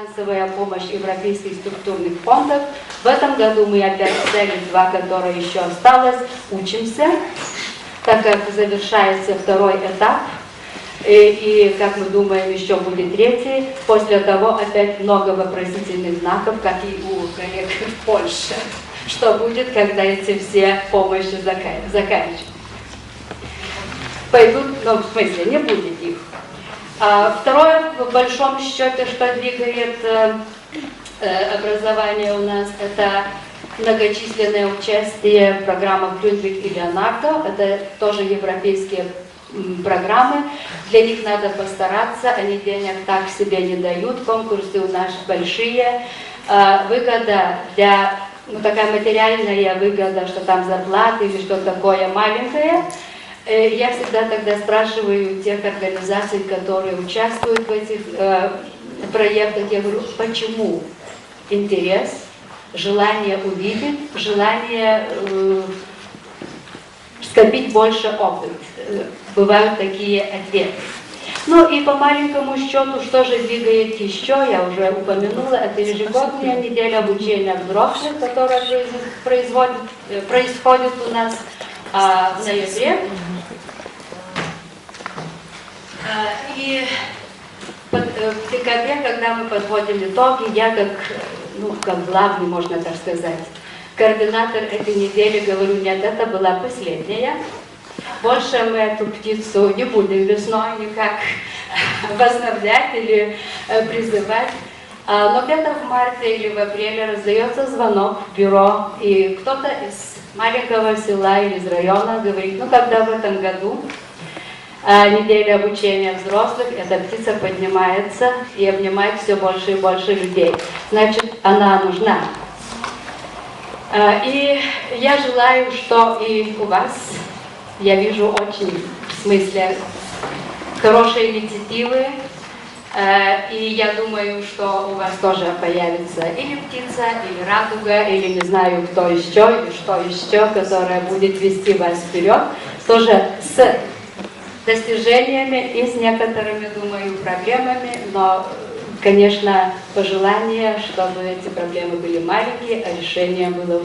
Финансовая помощь европейских структурных фондов. В этом году мы опять взяли два, которые еще осталось. Учимся, так как завершается второй этап. И, и, как мы думаем, еще будет третий. После того опять много вопросительных знаков, как и у коллег в Польше. Что будет, когда эти все помощи зака- заканчиваются? Пойдут, ну, в смысле, не будет их. А второе, в большом счете, что двигает э, э, образование у нас, это многочисленное участие в программах Людвиг и Леонардо. Это тоже европейские программы. Для них надо постараться, они денег так себе не дают. Конкурсы у нас большие. А, Выгода для, ну такая материальная выгода, что там зарплаты или что такое маленькое. Э, Я всегда тогда спрашиваю тех организаций, которые участвуют в этих э, проектах, я говорю, почему интерес, желание увидеть, желание э, скопить больше опыт. Э, Бывают такие ответы. Ну и по маленькому счету, что же двигает еще, я уже упомянула, это ежегодная неделя обучения взрослых, которая произ- производит, э, происходит у нас а, в ноябре. А, И э, в декабре, когда мы подводим итоги, я как, э, ну, как главный, можно так сказать, координатор этой недели говорю, нет, это была последняя. Больше мы эту птицу не будем весной никак возобновлять или э, призывать. А, Но где-то в марте или в апреле раздается звонок в бюро, и кто-то из маленького села или из района говорит, ну когда в этом году неделя обучения взрослых, эта птица поднимается и обнимает все больше и больше людей. Значит, она нужна. А, И я желаю, что и у вас, я вижу очень, в смысле, хорошие инициативы, Э, И я думаю, что у вас тоже появится или птица, или радуга, или не знаю кто еще, или что еще, которая будет вести вас вперед, тоже с достижениями и с некоторыми, думаю, проблемами, но, конечно, пожелание, чтобы эти проблемы были маленькие, а решение было.